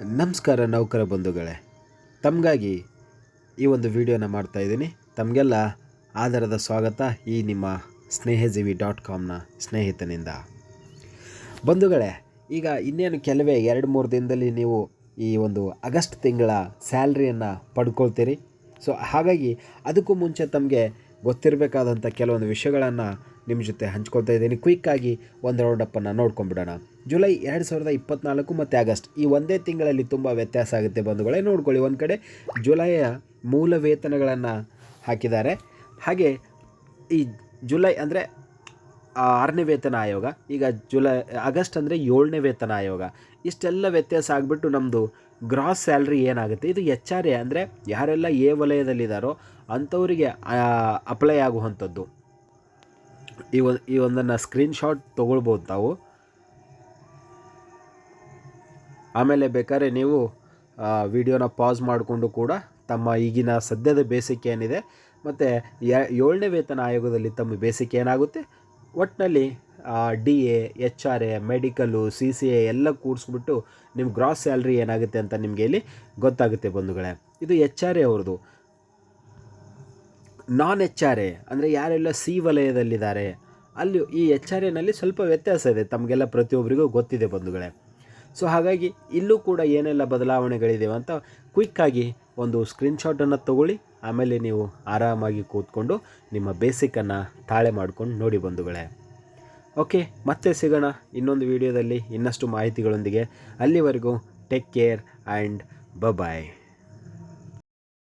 ನಮಸ್ಕಾರ ನೌಕರ ಬಂಧುಗಳೇ. ತಮಗಾಗಿ ಈ ಒಂದು ವಿಡಿಯೋನ ಮಾಡ್ತಾಯಿದ್ದೀನಿ ತಮಗೆಲ್ಲ ಆಧಾರದ ಸ್ವಾಗತ ಈ ನಿಮ್ಮ ಸ್ನೇಹಜೀವಿ ಡಾಟ್ ಕಾಮ್ನ ಸ್ನೇಹಿತನಿಂದ. ಬಂಧುಗಳೇ, ಈಗ ಇನ್ನೇನು ಕೆಲವೇ ಎರಡು ಮೂರು ದಿನದಲ್ಲಿ ನೀವು ಈ ಒಂದು ಆಗಸ್ಟ್ ತಿಂಗಳ ಸ್ಯಾಲ್ರಿಯನ್ನು ಪಡ್ಕೊಳ್ತೀರಿ. ಸೊ, ಹಾಗಾಗಿ ಅದಕ್ಕೂ ಮುಂಚೆ ತಮಗೆ ಗೊತ್ತಿರಬೇಕಾದಂಥ ಕೆಲವೊಂದು ವಿಷಯಗಳನ್ನು ನಿಮ್ಮ ಜೊತೆ ಹಂಚ್ಕೊಳ್ತಾ ಇದ್ದೀನಿ. ಕ್ವಿಕ್ಕಾಗಿ ಒಂದು ರೌಂಡಪ್ಪನ್ನು ನೋಡ್ಕೊಂಡ್ಬಿಡೋಣ. ಜುಲೈ ಎರಡು ಸಾವಿರದ ಇಪ್ಪತ್ನಾಲ್ಕು ಮತ್ತು ಆಗಸ್ಟ್. ಈ ಒಂದೇ ತಿಂಗಳಲ್ಲಿ ತುಂಬ ವ್ಯತ್ಯಾಸ ಆಗುತ್ತೆ ಬಂಧುಗಳೇ. ನೋಡ್ಕೊಳ್ಳಿ, ಒಂದು ಕಡೆ ಜುಲೈಯ ಮೂಲ ವೇತನಗಳನ್ನು ಹಾಕಿದ್ದಾರೆ. ಹಾಗೆ ಈ ಜುಲೈ ಅಂದರೆ ಆರನೇ ವೇತನ ಆಯೋಗ, ಈಗ ಜುಲೈ, ಆಗಸ್ಟ್ ಅಂದರೆ ಏಳನೇ ವೇತನ ಆಯೋಗ. ಇಷ್ಟೆಲ್ಲ ವ್ಯತ್ಯಾಸ ಆಗಿಬಿಟ್ಟು ನಮ್ಮದು ಗ್ರಾಸ್ ಸ್ಯಾಲ್ರಿ ಏನಾಗುತ್ತೆ? ಇದು ಎಚ್ ಆರ್ ಎ ಅಂದರೆ, ಯಾರೆಲ್ಲ ಎ ವಲಯದಲ್ಲಿದ್ದಾರೋ ಅಂಥವರಿಗೆ ಅಪ್ಲೈ ಆಗುವಂಥದ್ದು. ಈ ಒಂದು, ಈ ಒಂದನ್ನು ಸ್ಕ್ರೀನ್ಶಾಟ್ ತೊಗೊಳ್ಬೋದು ತಾವು. ಆಮೇಲೆ ಬೇಕಾದ್ರೆ ನೀವು ವಿಡಿಯೋನ ಪಾಸ್ ಮಾಡಿಕೊಂಡು ಕೂಡ ತಮ್ಮ ಈಗಿನ ಸದ್ಯದ ಬೇಸಿಕ್ ಏನಿದೆ, ಮತ್ತು ಏಳನೇ ವೇತನ ಆಯೋಗದಲ್ಲಿ ತಮ್ಮ ಬೇಸಿಕ್ ಏನಾಗುತ್ತೆ ಒಟ್ಟಿನಲ್ಲಿ D A H R A medical C C A ಎಲ್ಲ ಕೂಡಿಸ್ಬಿಟ್ಟು ನಿಮ್ಮ ಗ್ರಾಸ್ ಸ್ಯಾಲ್ರಿ ಏನಾಗುತ್ತೆ ಅಂತ ನಿಮಗೆ ಇಲ್ಲಿ ಗೊತ್ತಾಗುತ್ತೆ ಬಂಧುಗಳೇ. ಇದು ಎಚ್ ಆರ್ ಎ ಅವ್ರದ್ದು. ನಾನ್ ಎಚ್ ಆರ್ ಎ ಅಂದರೆ ಯಾರೆಲ್ಲ ಸಿ ವಲಯದಲ್ಲಿದ್ದಾರೆ, ಅಲ್ಲಿ ಈ ಎಚ್ ಆರ್ ಎನಲ್ಲಿ ಸ್ವಲ್ಪ ವ್ಯತ್ಯಾಸ ಇದೆ, ತಮಗೆಲ್ಲ ಪ್ರತಿಯೊಬ್ಬರಿಗೂ ಗೊತ್ತಿದೆ ಬಂಧುಗಳೇ. ಸೊ ಹಾಗಾಗಿ ಇಲ್ಲೂ ಕೂಡ ಏನೆಲ್ಲ ಬದಲಾವಣೆಗಳಿವೆ ಅಂತ ಕ್ವಿಕ್ಕಾಗಿ ಒಂದು ಸ್ಕ್ರೀನ್ಶಾಟನ್ನು ತೊಗೊಳ್ಳಿ, ಆಮೇಲೆ ನೀವು ಆರಾಮಾಗಿ ಕೂತ್ಕೊಂಡು ನಿಮ್ಮ ಬೇಸಿಕನ್ನು ತಾಳೆ ಮಾಡ್ಕೊಂಡು ನೋಡಿ ಬಂಧುಗಳೇ. ಓಕೆ ಮತ್ತೆ ಸಿಗೋಣ ಇನ್ನೊಂದು ವಿಡಿಯೋದಲ್ಲಿ ಇನ್ನಷ್ಟು ಮಾಹಿತಿಗಳೊಂದಿಗೆ. ಅಲ್ಲಿವರೆಗೂ ಟೇಕ್ ಕೇರ್ ಆ್ಯಂಡ್ ಬಬಾಯ್